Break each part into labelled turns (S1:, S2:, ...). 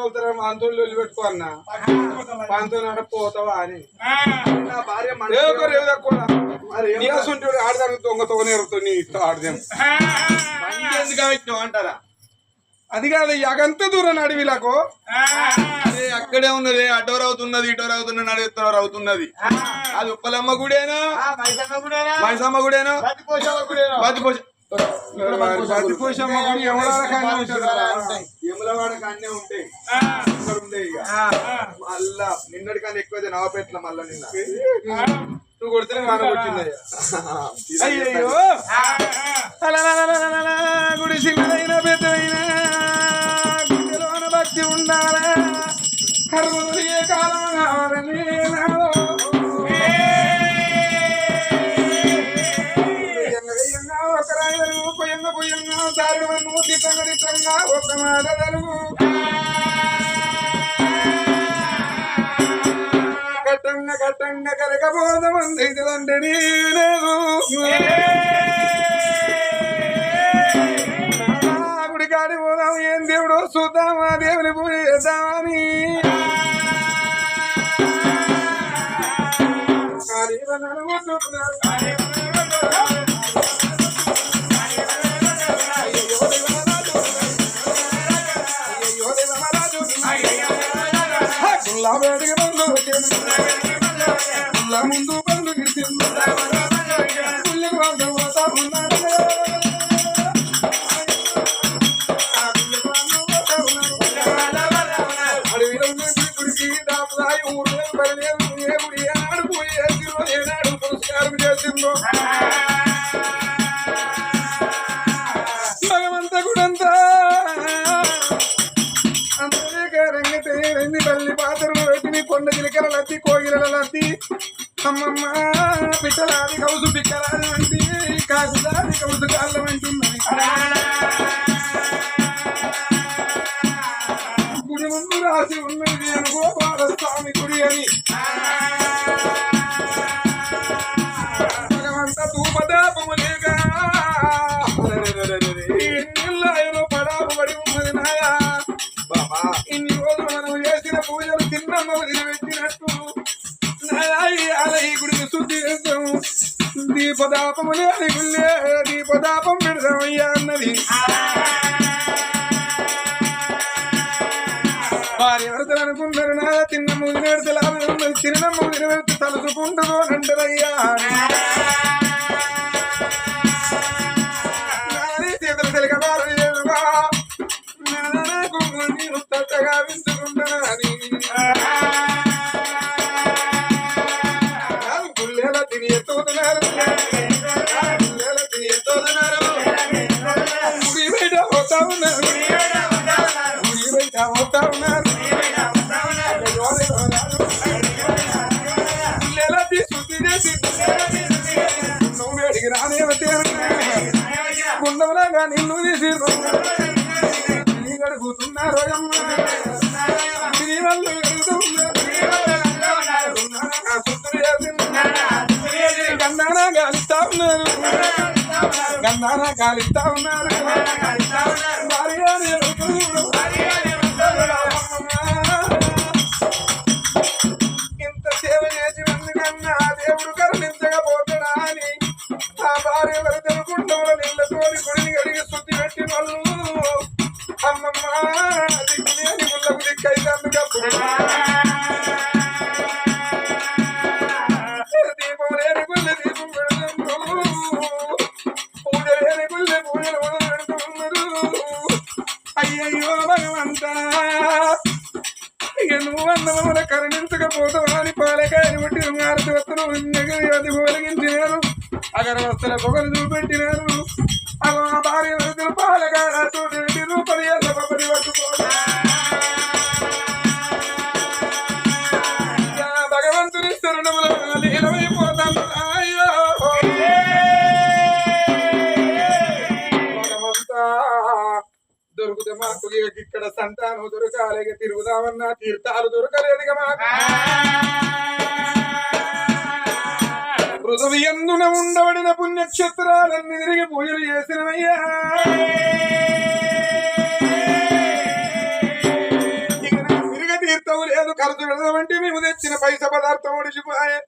S1: తోలుతారా వెళ్ళి పెట్టుకో అన్న. పంతో నాట పోతావా అని.
S2: నా భార్య
S1: ఏ తక్కువ
S2: మరి ఏం
S1: నీకు సుంటి ఆడదానికి దొంగ తొగ నేరుతో నీ ఇష్టం ఆడదాం
S2: అంటారా?
S1: అది కాదు అగంత దూరం అడవిలకు
S2: అదే అక్కడే ఉన్నది అటోర్ అవుతున్నది ఇటోర్ అవుతున్నది నడుస్తారు అవుతున్నది అది ఉప్పలమ్మ గుడేనా? మైసమ్మ గుడేనా? బతి పోష
S1: బతికోసమ్మ గుడి ఎవడాల కానీ ఉంటుందా?
S2: యములవాడ ఉంటాయి ఉంటాయి ఇక. మళ్ళా నిన్నటి కన్నా ఎక్కువ నవపెట్ల మళ్ళా నిన్న.
S1: నువ్వు కొడితేనే వాన కొట్టిందయ్యా అయ్యయ్యో. అలలలలలలల, గుడి చిన్నదైన పెద్దదైన తిట్టంగా ఒక మాట తెలుగు ఘట్టంగా కట్టంగా కరకపోదమంది ఇదంటే నేను. గుడి కాడి పోదాం. ఏం దేవుడు చూద్దామా? దేవుని పూజ చేద్దామని కాళీవనను హా, వేడికి బంధు వచ్చింది. ముందు పోతా ఉన్నారు. అడవిలో గుడికి దాపుదాయి ఊరు దీపదాపము లేని దీపదాపం పెడదామయ్యా అన్నది. వారి ఎవరితో తిన్న ముందు తినడం లాభం తలుచుకుంటుందో తిన్న అంటారయ్యా గంధానా గాలిస్తా ఉన్నారు ఉన్నారు ఇంత సేవ చేసి ఎందుకన్నా దేవుడు కరుణించకపోతున్నా అని ఆ భార్య వరకు తెలుగుండవుల నీళ్ళతోని గుడిని అమ్మమ్మ దీపం లేని దీపం పెడుతున్నారు పూజ లేని పూజలు పెడుతున్నారు అయ్యయ్యో భగవంతా ఇక నువ్వు అన్నమూల కరుణించకపోతావా అని పాలకాయలు అది ఒలిగించినారు అగరవస్తుల పొగలు చూపెట్టినారు అలా భార్య వరదలు పాలకాయ చూపెట్టి రూపది మాకు ఇక్కడ సంతానం దొరకాలి ఇక తిరుగుదామన్నా తీర్థాలు దొరకలేదుగా మాకు. హృదయ ఎందున ఉండబడిన పుణ్యక్షేత్రాలన్నీ తిరిగి పూజలు చేసినవయ్యా ఇక ఖర్చు పెడదామంటే మేము తెచ్చిన పైస పదార్థం ఒడిచిపోయే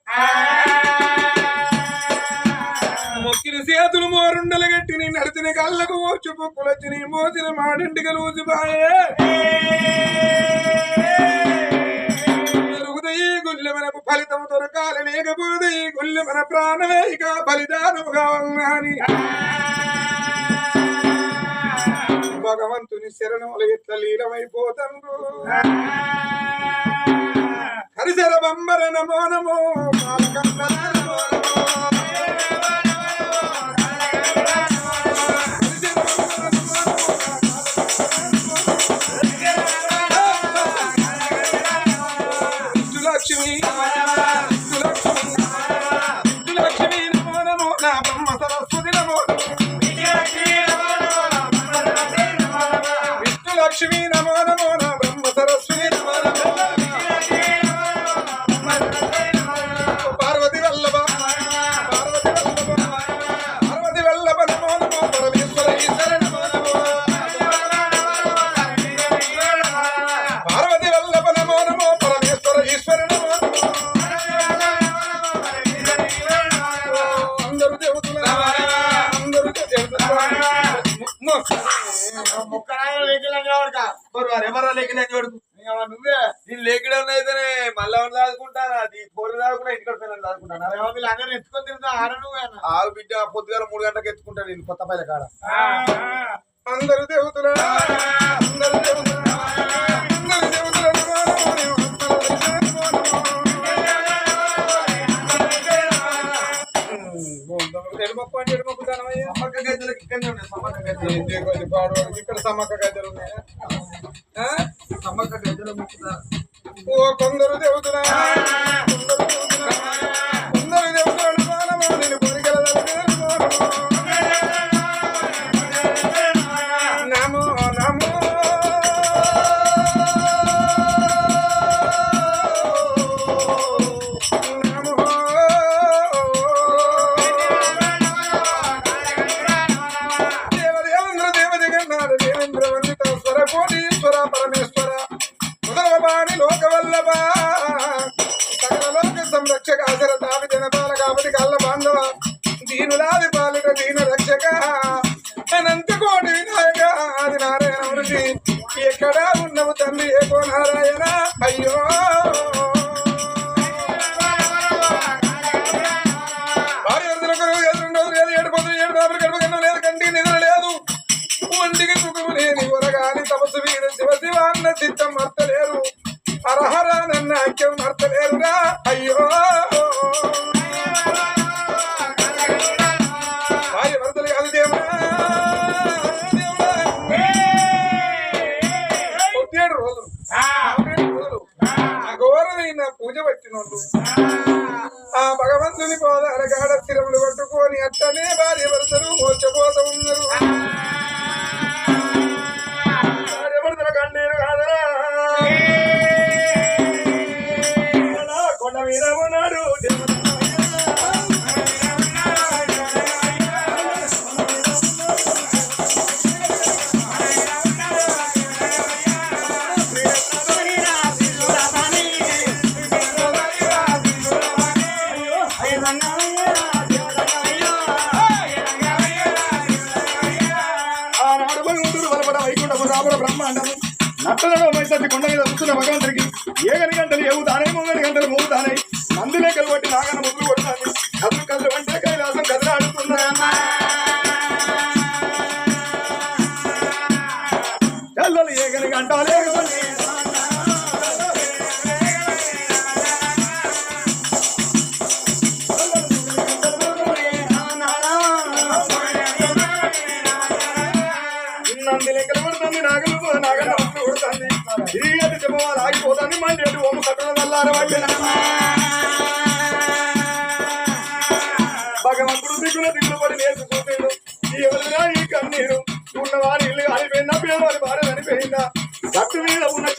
S1: మొక్కిన చేతులు మోరుండలు గట్టి నీ నడిచిన కళ్ళకు వచ్చి పొక్కులొచ్చి నీ మోసిన మాడింటికి ఊసిపాయే. ఈ గుళ్ళె మనకు ఫలితం దొరకాలి లేకపోతే ఈ గుళ్ళె మన ప్రాణమే ఇక బలిదానము ఉన్నాని. భగవంతుని శరణములు ఇట్ల లీలమైపోతండ్రు హరిశర బంబర నమో నమో నమో నమో. లక్ష్మి
S2: ఎవరో లేకలే చూడు
S3: నువ్వే?
S2: నేను లేకడం అయితేనే మళ్ళా దాదుకుంటానా అది ఫోర్ దాదుకుంటా ఇంటికి పిల్లలు దాదుకుంటానా
S3: వీళ్ళందరూ ఎత్తుకొని తిరుగుతా ఆడ నువ్వే
S2: ఆవు బిడ్డ పొద్దుగాల మూడు గంటలకు ఎత్తుకుంటా నేను కొత్త పైల కాడ.
S1: అందరూ దేవతలు అందరూ అందరూ దేవతలు
S2: సమ్మక్క గజ్జలకు ఇక్కడనే ఉన్నాయి. సమ్మక్క
S1: ఇక్కడ సమ్మక్క గద్దెలు ఉన్నాయా ఆ?
S2: సమ్మక్క గద్దెలు ముక్కుతా.
S1: ఓ కొందరు దేవుతున్నా కొందరు Hazrat David and Abba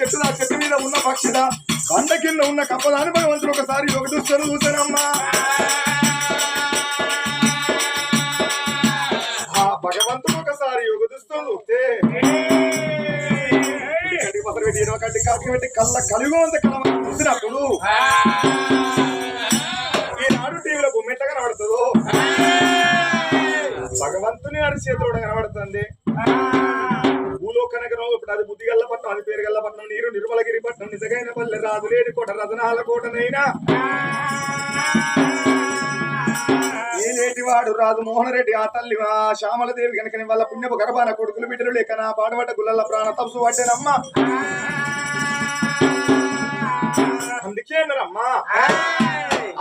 S1: చెట్టుదా చెట్టు మీద ఉన్న పక్షిదా? కొండ కింద ఉన్న కప్పదాని భగవంతుడు ఒకసారి ఒక దుస్తరు చూసారమ్మా ఆ భగవంతుడు ఒకసారి ఒక దుస్తులు చూస్తే పెట్టి కాటికి పెట్టి కళ్ళ కలిగి అంత కళ చూసినప్పుడు ఈనాడు టీవీలో గుమ్మెట్ట కనబడుతుందో? భగవంతుని అరిచేతుడు కనబడుతుంది. అది బుద్ధిగల్ల పట్నం అది పేరుగల్ల పట్నం నీరు నిర్మలగిరి పట్నం నిజగైన పల్లె రాజులేని కోట రతనాల కోటనైనా. ఏ రాజు రాజు మోహనరెడ్డి ఆ తల్లి ఆ శ్యామలదేవి కనుక వాళ్ళ పుణ్యపు గర్భాన కొడుకులు బిడ్డలు లేక నా పాడబడ్డ గుల్లల ప్రాణ తపసు పట్టేనమ్మ. అందుకే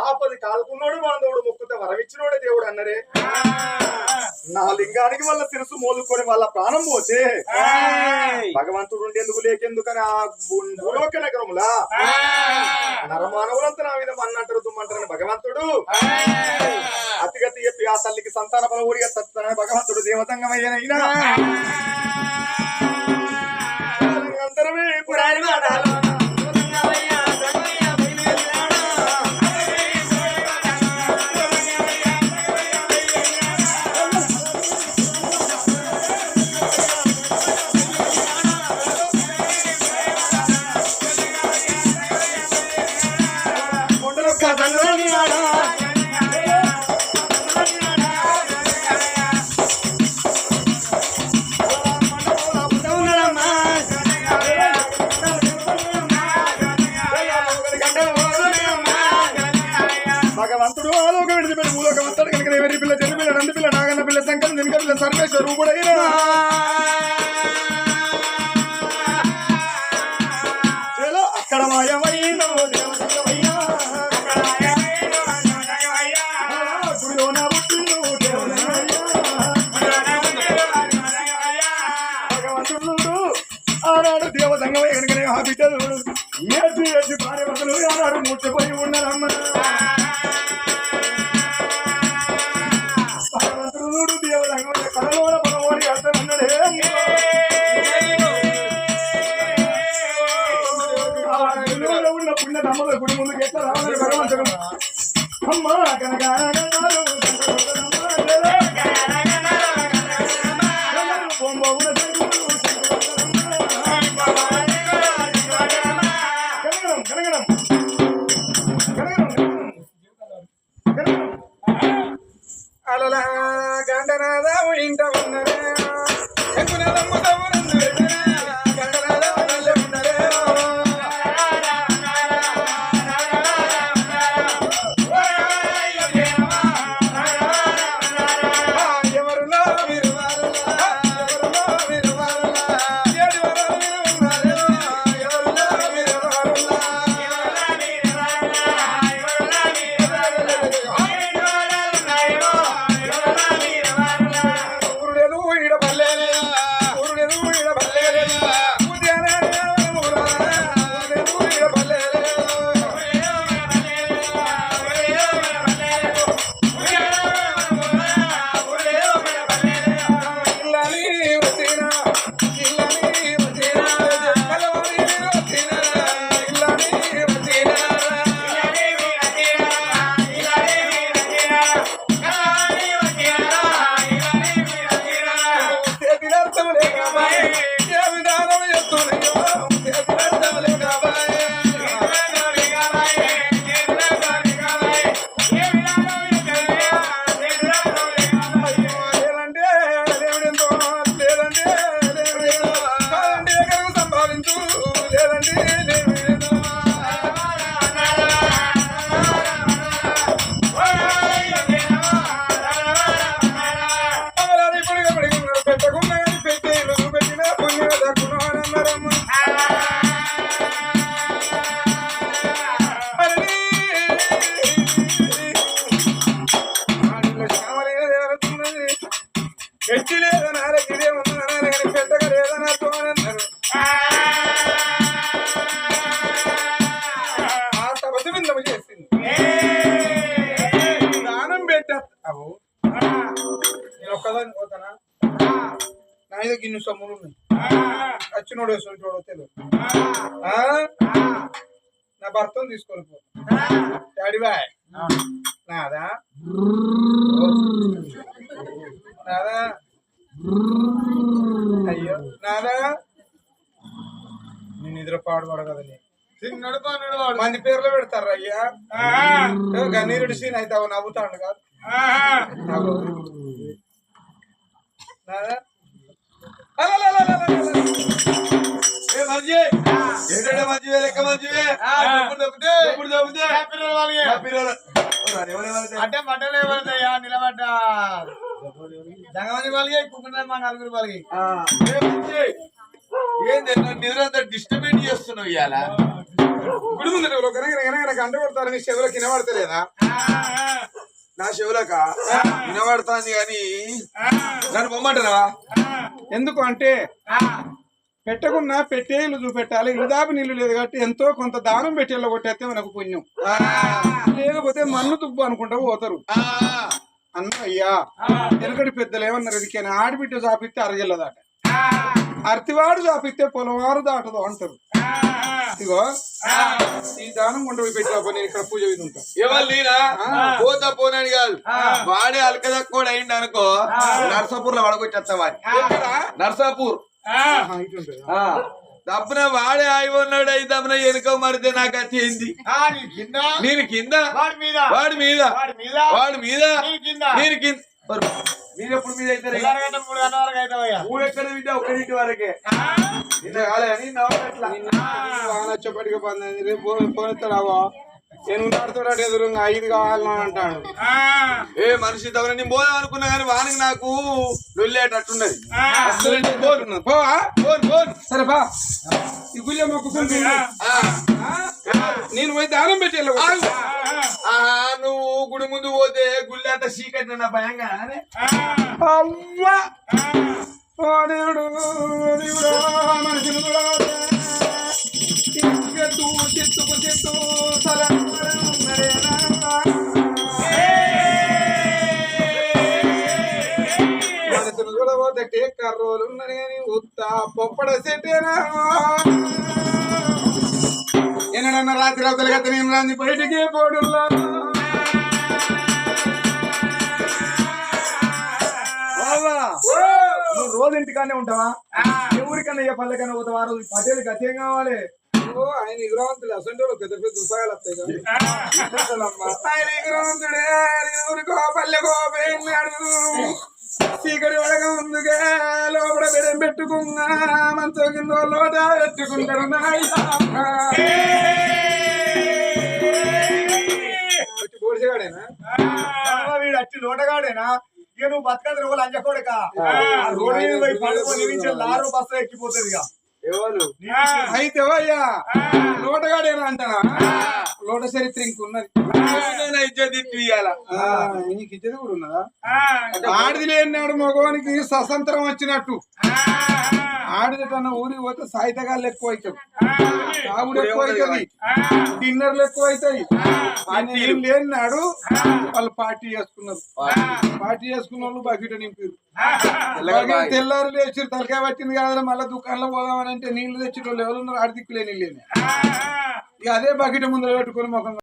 S1: ఆపది కాలుకున్నోడు బాంధవుడు ముక్కుత వరమిచ్చినోడే దేవుడు అన్నరే. నా లింగానికి వాళ్ళ శిరసు మోదుకొని వాళ్ళ ప్రాణం పోతే భగవంతుడు ఉండేందుకు లేకెందుకని ఆ భూలోక నగరములా? నరమానవులంతా నా మీద మన్నంటారు దుమ్మంటారని భగవంతుడు. అతిగతి చెప్పి ఆ తల్లికి సంతాన బలం ఊడిగా తప్పుతానని భగవంతుడు దేవతంగమయ్యనైనా. అందరమే పురాణి ఆలోక విడిచిపెట్టి వస్తాడు కనుక ఎవరి పిల్ల చెల్లి పిల్ల రెండు పిల్ల నాగన్న పిల్ల శంకర్ వెనుక పిల్ల సర్వేశ్వరు కూడా more, gonna. నా మీద గిన్నె సొమ్ములు వచ్చినోడు వేసుకుంటాడు తెలియదు? నా భర్తను తీసుకొని పో. Daddy bye. నాదా? నాదా? అయ్యో నాదా? నిద్ర పాడు పడగదని
S3: చిన్నడు పన్నడు వాడు.
S1: మంది పేర్లు పెడతారు అయ్యా. గన్నీరుడి సీన్ అయితే అవి నవ్వుతాడు కాదు. నాదా?
S2: ఏంటంటే మంచివే లెక్క మంచివే
S3: దొబ్బితే అంటే బట్టలు ఎవరిదయ్యా నిలబడ్డ జగమని వాళ్ళకి కుక్కన మా నలుగురు వాళ్ళకి
S2: ఏంది డిస్టర్బెంట్ చేస్తున్నావు ఇవాళ
S1: గుడి ముందు గంట కొడతారు నీ చెవులో కింద పడతలేదా
S2: నా చెవులక వినబడతాంది కానీ నన్ను పొమ్మంటారా
S1: ఎందుకు అంటే పెట్టకున్నా పెట్టే ఇల్లు చూపెట్టాలి. ఇల్లు దాపి నీళ్ళు లేదు కాబట్టి ఎంతో కొంత దానం పెట్టి ఇళ్ళ కొట్టేస్తే మనకు పుణ్యం. లేకపోతే మన్ను తుబ్బు అనుకుంటా పోతారు. అన్న అయ్యా వెనకటి పెద్దలు ఏమన్నారు ఇదికైనా ఆడిబిడ్డ చాపిస్తే అరగిల్లదాట అర్తివాడు చాపిస్తే పొలవారు దాటదు అంటారు. ఇగో ఈ దానం కొండ పోయి పెట్టా నేను ఇక్కడ పూజ మీద ఉంటా.
S2: ఎవరు నేనా పోతా పోనని కాదు. వాడే అలకదక్కువ అయింది అనుకో నర్సాపూర్లో పడకొచ్చేస్తా వాడి నర్సాపూర్.
S1: ఇటు?
S2: దప్పున వాడే ఆయి ఉన్నాడు అయితే దప్పున వెనుక మరితే నాకు వచ్చింది
S3: ఆ, నీ కింద?
S2: నేను కింద?
S3: వాడి మీద?
S2: వాడి మీద?
S3: వాడి మీద?
S2: వాడి మీద?
S3: నీ కింద?
S2: నేను కింద? మరి ఎప్పుడు మీద అయితే
S3: మూడు గంటల వరకు అవుతావయ్యా.
S2: మూడు ఎక్కడ వింటే ఒకటింటి వరకే. నిన్న
S1: పంది రేపు ఫోన్ ఎత్తాడావా నేను ఉన్నాడుతాడు ఎదురుగా ఐదు కావాలని అంటాడు.
S2: ఏ మనిషి తవర నేను పోదాం అనుకున్నా కానీ వానికి నాకు లొల్లేటట్టున్నది
S1: సరే బా ఈ గుళ్ళె మొక్కుకుంటు
S2: ఆ.
S1: నేను పోయి దానం పెట్టి
S2: నువ్వు గుడి ముందు పోతే గుళ్ళి అంత చీకటి నా భయంగా
S1: అవ్వా. ఓ దేవుడు దేవుడా కూడా చూడబోతే టేక్ కర్రోలు ఉన్నది కానీ ఉత్త పొప్పడ సెట్టేనా? ఎన్నడన్నా రాత్రి అవతల నేను రాంది బయటికి పోడుల్లా?
S2: రోజు ఇంటికానే ఉంటావా? ఎవరికన్నా ఏ పల్లెకన్నా పోతావా? రోజు పటేలు గతి ఏం కావాలి.
S1: ఆయన విగ్రహవంతులు అసంటే పెద్ద పెద్ద ఉపాయాలు వస్తాయి కదా. ఆయన ఊరికో పల్లెకో చీకటి వడగా ముందుగా లోపల బెడం పెట్టుకున్నా మంచం కింద లోట పెట్టుకుంటారు
S3: వీడు అట్టి లోటగాడేనా? ఇక నువ్వు బతకదు రోజులు అంజకోడక రోడ్డు మీద పోయి పడుకొని నుంచి లారో బస్సు ఎక్కిపోతుంది ఇక.
S1: అయితే అంటారా? లోట చరిత్ర ఇంకున్నది. నీకు ఇచ్చేది కూడా ఉన్నదా? ఆడిది మగవానికి స్వతంత్రం వచ్చినట్టు. ఆడిది కన్నా ఊరికి పోతే సాయితగాళ్ళు ఎక్కువ అవుతాయి తాగుడు ఎక్కువ అవుతుంది డిన్నర్లు ఎక్కువ అవుతాయి. ఆయన ఏం లేనాడు వాళ్ళు పార్టీ చేసుకున్నారు. పార్టీ. చేసుకున్న వాళ్ళు బకెట్ నింపారు. తెల్లారు లేచి తలకాయ పట్టింది కదా మళ్ళీ దుకాణంలో పోదామని అంటే నీళ్ళు తెచ్చి వాళ్ళు ఎవరున్నారు ఆడిదిక్కులే నీళ్ళేనే ఇక అదే బకెట్ ముందర పెట్టుకొని ముఖం